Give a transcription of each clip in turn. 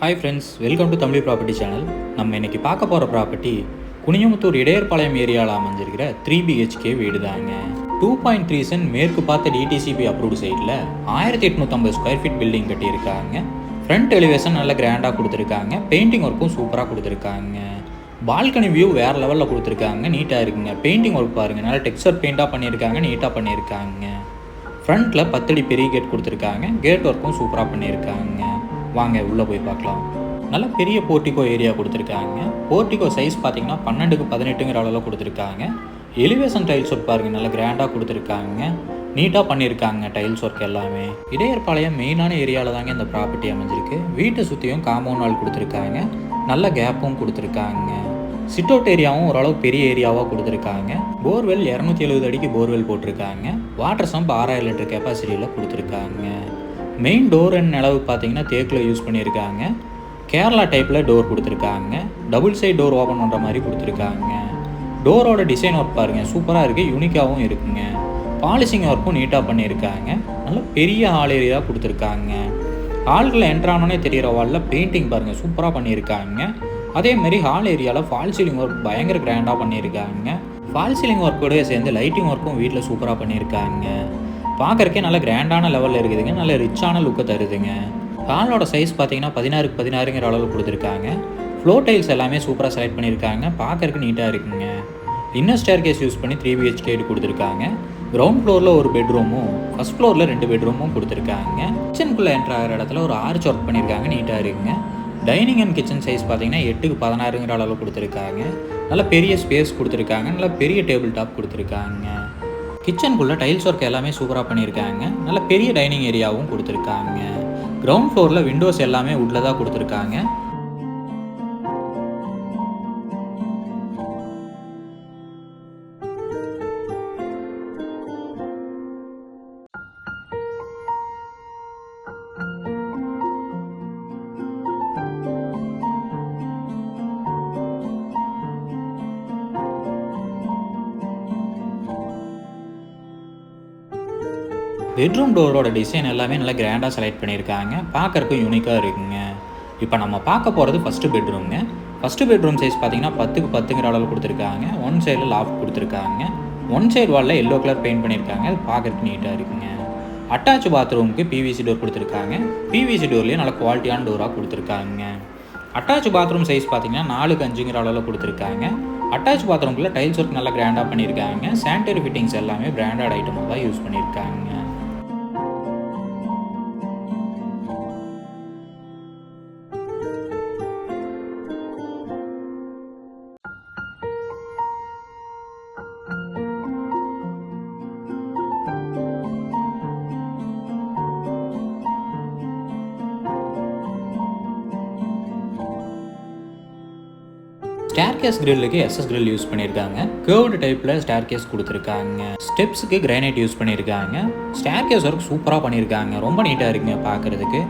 Hi friends welcome to Tamil property channel நம்ம இன்னைக்கு பார்க்க போகிற ப்ராப்பர்ட்டி குனியமுத்தூர் இடையர்பாளையம் ஏரியாவில் அமைஞ்சிருக்கிற த்ரீ பிஹெச்கே வீடு தாங்க. டூ பாயிண்ட் த்ரீ சென்ட் மேற்கு பார்த்த டிடிசிபி அப்ரூவ்டு சைடில் ஆயிரத்தி எட்நூற்றம்பது ஸ்கொயர் ஃபீட் பில்டிங் கட்டியிருக்காங்க. ஃப்ரண்ட் எலிவேஷன் நல்ல கிராண்டாக கொடுத்துருக்காங்க. பெயிண்டிங் ஒர்க்கும் சூப்பராக கொடுத்துருக்காங்க. பால்கனி வியூ வேறு லெவலில் கொடுத்துருக்காங்க. நீட்டாக இருக்குங்க. பெயிண்டிங் ஒர்க் பாருங்கள் நல்லா டெக்ஸ்டர் பெயிண்டாக பண்ணியிருக்காங்க. நீட்டாக பண்ணியிருக்காங்க. ஃப்ரண்ட்டில் பத்தடி பெரிய கேட் கொடுத்துருக்காங்க. கேட் ஒர்க்கும் சூப்பராக பண்ணியிருக்காங்க. வாங்க உள்ளே போய் பார்க்கலாம். நல்ல பெரிய போர்ட்டிகோ ஏரியா கொடுத்துருக்காங்க. போர்ட்டிகோ சைஸ் பார்த்தீங்கன்னா பன்னெண்டுக்கு பதினெட்டுங்கிற அளவில் கொடுத்துருக்காங்க. எலிவேஷன் டைல்ஸ் ஒர்க் பாருங்க நல்ல கிராண்டாக கொடுத்துருக்காங்க. நீட்டாக பண்ணியிருக்காங்க டைல்ஸ் ஒர்க் எல்லாமே. இடையர்பாளையம் மெயினான ஏரியாவில் தாங்க இந்த ப்ராப்பர்ட்டி அமைஞ்சிருக்கு. வீட்டை சுற்றியும் காம்பவுண்ட் வால் கொடுத்துருக்காங்க. நல்ல கேப்பும் கொடுத்துருக்காங்க. சிட் அவுட் ஏரியாவும் ஓரளவு பெரிய ஏரியாவாக கொடுத்துருக்காங்க. போர்வெல் இரநூத்தி எழுபது அடிக்கு போர்வெல் போட்டிருக்காங்க. வாட்டர் சம்ப் ஆறாயிரம் லிட்டர் கெப்பாசிட்டியில் கொடுத்துருக்காங்க. மெயின் டோர் அண்ட் அளவு பார்த்தீங்கன்னா தேக்கில் யூஸ் பண்ணியிருக்காங்க. கேரளா டைப்பில் டோர் கொடுத்துருக்காங்க. டபுள் சைட் டோர் ஓப்பன் பண்ணுற மாதிரி கொடுத்துருக்காங்க. டோரோட டிசைன் ஒர்க் பாருங்கள் சூப்பராக இருக்குது யூனிக்காகவும் இருக்குங்க. பாலிஷிங் ஒர்க்கும் நீட்டாக பண்ணியிருக்காங்க. நல்ல பெரிய ஹால் ஏரியா கொடுத்துருக்காங்க. ஹால்களில் என்ட்ரானோன்னே தெரிகிற வாலில் பெயிண்டிங் பாருங்கள் சூப்பராக பண்ணியிருக்காங்க. அதே மாதிரி ஹால் ஏரியாவில் ஃபால் சீலிங் ஒர்க் பயங்கர கிராண்டாக பண்ணியிருக்காங்க. ஃபால் சீலிங் ஒர்க்கோடய சேர்ந்து லைட்டிங் ஒர்க்கும் வீட்டில் சூப்பராக பண்ணியிருக்காங்க. பார்க்குறக்கே நல்ல கிராண்டான லெவலில் இருக்குதுங்க. நல்ல ரிச்சான லுக்கை தருதுங்க. காலோட சைஸ் பார்த்தீங்கன்னா பதினாறுக்கு பதினாறுங்கிற அளவில் கொடுத்துருக்காங்க. ஃப்ளோ டைல்ஸ் எல்லாமே சூப்பராக செலக்ட் பண்ணியிருக்காங்க. பார்க்கறக்கு நீட்டாக இருக்குங்க. இன்னர் ஸ்டேர் கேஸ் யூஸ் பண்ணி த்ரீ பிஹெச்கே கொடுத்துருக்காங்க. கிரவுண்ட் ஃப்ளோரில் ஒரு பெட்ரூமும் ஃபஸ்ட் ஃப்ளோரில் ரெண்டு பெட்ரூமும் கொடுத்துருக்காங்க. கிச்சனுக்குள்ளே என்ட்ரு ஆகிற இடத்துல ஒரு ஆர்ச் ஒர்க் பண்ணியிருக்காங்க. நீட்டாக இருக்குங்க. டைனிங் அண்ட் கிச்சன் சைஸ் பார்த்தீங்கன்னா எட்டுக்கு பதினாறுங்கிற அளவில் கொடுத்துருக்காங்க. நல்ல பெரிய ஸ்பேஸ் கொடுத்துருக்காங்க. நல்ல பெரிய டேபிள் டாப் கொடுத்துருக்காங்க. கிச்சனுக்குள்ளே டைல்ஸ் ஒர்க் எல்லாமே சூப்பராக பண்ணியிருக்காங்க. நல்ல பெரிய டைனிங் ஏரியாவும் கொடுத்துருக்காங்க. கிரவுண்ட் ஃப்ளோரில் விண்டோஸ் எல்லாமே உள்ள தான் கொடுத்துருக்காங்க. பெட்ரூம் டோரோட டிசைன் எல்லாமே நல்லா கிராண்டாக செலக்ட் பண்ணியிருக்காங்க. பார்க்கறக்கும் யூனிக்காக இருக்குங்க. இப்போ நம்ம பார்க்க போகிறது ஃபஸ்ட்டு பெட்ரூம்ங்க ஃபஸ்ட்டு பெட்ரூம் சைஸ் பார்த்தீங்கன்னா பத்துக்கு பத்துங்கிற அளவில் கொடுத்துருக்காங்க. ஒன் சைடில் லாஃப்ட் கொடுத்துருக்காங்க. ஒன் சைடு வாலில் எல்லோ கலர் பெயிண்ட் பண்ணியிருக்காங்க. அது பார்க்குறதுக்கு நீட்டாக இருக்குங்க. அட்டாச் பாத்ரூமுக்கு பிவிசி டோர் கொடுத்துருக்காங்க. பிவிசி டோர்லேயே நல்ல குவாலிட்டியான டோராக கொடுத்துருக்காங்க. அட்டாச் பாத்ரூம் சைஸ் பார்த்தீங்கன்னா நாலுக்கு அஞ்சுங்கிற அளவில் கொடுத்துருக்காங்க. அட்டாச் பாத்ரூம்குள்ளே டைல்ஸ் ஒர்க் நல்லா கிராண்டாக பண்ணியிருக்காங்க. சானிடரி ஃபிட்டிங்ஸ் எல்லாமே பிராண்டட் ஐட்டமாக தான் யூஸ் பண்ணியிருக்காங்க. ஸ்டேர் கேஸ் கிரில்லுக்கு எஸ்எஸ் கிரில் யூஸ் பண்ணியிருக்காங்க கேர்வ்டு டைப்பில் ஸ்டேர் கேஸ் கொடுத்துருக்காங்க. ஸ்டெப்ஸுக்கு கிரானைட் யூஸ் பண்ணியிருக்காங்க ஸ்டேர் கேஸ் ஒர்க் சூப்பராக பண்ணியிருக்காங்க ரொம்ப நீட்டாக இருக்குங்க பார்க்குறதுக்கு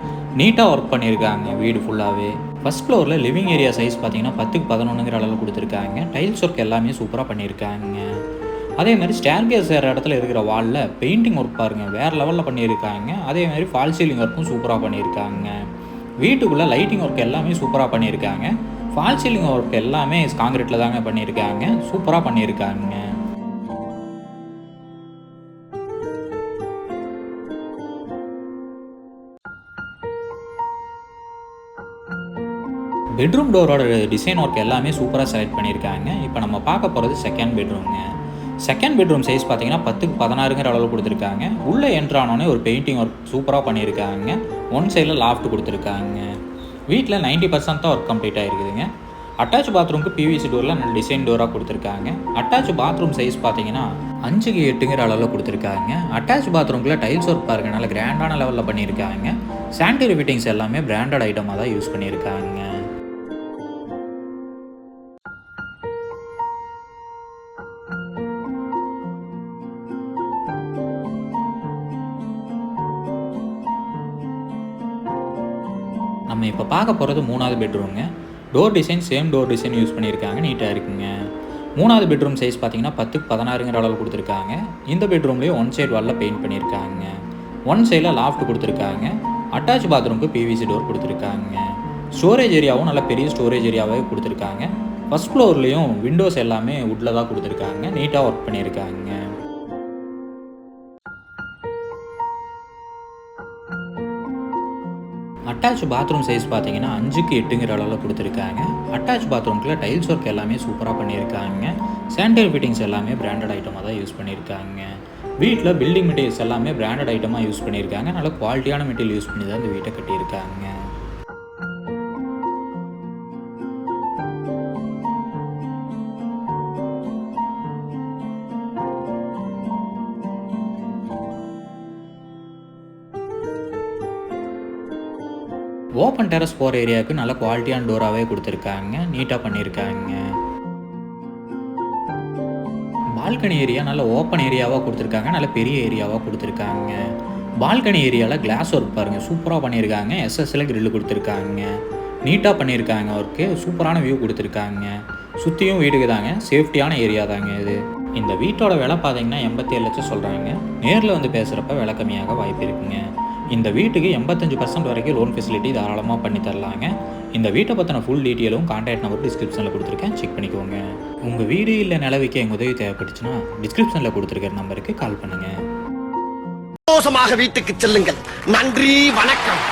நீட்டாக ஒர்க் பண்ணியிருக்காங்க வீடு ஃபுல்லாகவே ஃபஸ்ட் ஃப்ளோரில் லிவிங் ஏரியா சைஸ் பார்த்தீங்கன்னா பத்துக்கு பதினொன்றுங்கிற அளவில் கொடுத்துருக்காங்க. டைல்ஸ் ஒர்க் எல்லாமே சூப்பராக பண்ணியிருக்காங்க அதே மாதிரி ஸ்டேர் கேஸ் வேறு இடத்துல இருக்கிற வாலில் பெயிண்டிங் ஒர்க் பாருங்கள் வேறு லெவலில் பண்ணியிருக்காங்க அதே மாதிரி ஃபால் சீலிங் ஒர்க்கும் சூப்பராக பண்ணியிருக்காங்க வீட்டுக்குள்ளே லைட்டிங் ஒர்க் எல்லாமே சூப்பராக பண்ணியிருக்காங்க ஃபால் சீலிங் ஒர்க் எல்லாமே காங்கிரீட்டில் தாங்க பண்ணியிருக்காங்க. சூப்பராக பண்ணியிருக்காங்க. பெட்ரூம் டோரோட டிசைன் ஒர்க் எல்லாமே சூப்பராக செலக்ட் பண்ணியிருக்காங்க. இப்போ நம்ம பார்க்க போகிறது செகண்ட் பெட்ரூம்ங்க செகண்ட் பெட்ரூம் சைஸ் பார்த்தீங்கன்னா பத்துக்கு பதினாறுங்கிற அளவில் கொடுத்துருக்காங்க. உள்ளே என்ட்ரானோடனே ஒரு பெயிண்டிங் ஒர்க் சூப்பராக பண்ணியிருக்காங்க. ஒன் சைடில் லாஃப்ட் கொடுத்துருக்காங்க. வீட்டில் நைன்ட்டி பர்சன்ட் தான் ஒர்க் கம்ப்ளீட் ஆகிருக்குதுங்க அட்டாச் பாத்ரூம்க்கு பிவிசி டோரில் நல்ல டிசைன் டோராக கொடுத்துருக்காங்க. அட்டாச் பாத்ரூம் சைஸ் பார்த்தீங்கன்னா அஞ்சுக்கு எட்டுங்கிற அளவில் கொடுத்துருக்காங்க. அட்டாச் பாத்ரூம்குள்ளே டைல்ஸ் ஒர்க் பாருங்க நல்ல கிராண்டான லெவலில் பண்ணியிருக்காங்க. சானிடரி ஃபிட்டிங்ஸ் எல்லாமே பிராண்டட் ஐட்டமாக தான் யூஸ் பண்ணியிருக்காங்க. நம்ம இப்போ பார்க்க போகிறது மூணாவது பெட்ரூம்ங்க door design same door design use பண்ணியிருக்காங்க. நீட்டாக இருக்குங்க. மூணாவது பெட்ரூம் சைஸ் பார்த்தீங்கன்னா பத்துக்கு பதினாறுங்கிற அளவில் கொடுத்துருக்காங்க. இந்த பெட்ரூம்லேயும் ஒன் சைடு வாலில் பெயிண்ட் பண்ணியிருக்காங்க. ஒன் சைடில் லாஃப்ட் கொடுத்துருக்காங்க. அட்டாச் பாத்ரூமுக்கு பிவிசி டோர் கொடுத்துருக்காங்க. ஸ்டோரேஜ் ஏரியாவும் நல்ல பெரிய ஸ்டோரேஜ் ஏரியாவே கொடுத்துருக்காங்க. ஃபஸ்ட் ஃப்ளோர்லேயும் விண்டோஸ் எல்லாமே உட்டில் தான் கொடுத்துருக்காங்க. நீட்டாக ஒர்க் பண்ணியிருக்காங்க. அட்டாச் பாத்ரூம் சைஸ் பார்த்தீங்கன்னா அஞ்சுக்கு எட்டுங்கிற அளவில் கொடுத்துருக்காங்க. அட்டாச் பாத்ரூம்குள்ளே டைல்ஸ் ஒர்க் எல்லாமே சூப்பராக பண்ணியிருக்காங்க. சானிடரி ஃபிட்டிங்ஸ் எல்லாமே பிராண்டட் ஐட்டமாக தான் யூஸ் பண்ணியிருக்காங்க. வீட்டில் பில்டிங் மெட்டீரியல்ஸ் எல்லாமே பிராண்டட் ஐட்டமாக யூஸ் பண்ணியிருக்காங்க. நல்ல குவாலிட்டியான மெட்டீரியல் யூஸ் பண்ணி தான் இந்த வீட்டை கட்டியிருக்காங்க. ஓப்பன் டெரஸ் போகிற ஏரியாவுக்கு நல்ல குவாலிட்டியான டோராகவே கொடுத்துருக்காங்க. நீட்டாக பண்ணியிருக்காங்க பால்கனி ஏரியா நல்ல ஓப்பன் ஏரியாவாக கொடுத்துருக்காங்க. நல்ல பெரிய ஏரியாவாக கொடுத்துருக்காங்க. பால்கனி ஏரியாவில் கிளாஸ் ஒர்க் பாருங்கள் சூப்பராக பண்ணியிருக்காங்க எஸ்எஸ்எல் கிரில் கொடுத்துருக்காங்க. நீட்டாக பண்ணியிருக்காங்க ஒர்க்கு சூப்பரான வியூ கொடுத்துருக்காங்க. சுற்றியும் வீடுக்கு தாங்க. சேஃப்டியான ஏரியா தாங்க இது. இந்த வீட்டோட விலை பார்த்தீங்கன்னா எண்பத்தி ஏழு லட்சம் சொல்கிறாங்க நேரில் வந்து பேசுகிறப்ப விலை கம்மியாக வாய்ப்பு இருக்குங்க. இந்த வீட்டுக்கு எண்பத்தஞ்சு பர்சன்ட் வரைக்கும் லோன் ஃபெசிலிட்டி தாராளமாக பண்ணி தரலாங்க. இந்த வீட்டை பற்றின ஃபுல் டீட்டெயிலும் கான்டாக்ட் நம்பர் டிஸ்கிரிப்ஷனில் கொடுத்துருக்கேன். செக் பண்ணிக்கோங்க. உங்கள் வீடு இல்லை நிலவிக்க எங்கள் உதவி தேவைப்பட்டுச்சுன்னா டிஸ்கிரிப்ஷனில் கொடுத்துருக்கிற நம்பருக்கு கால் பண்ணுங்கள் சந்தோஷமாக வீட்டுக்கு செல்லுங்கள். நன்றி வணக்கம்.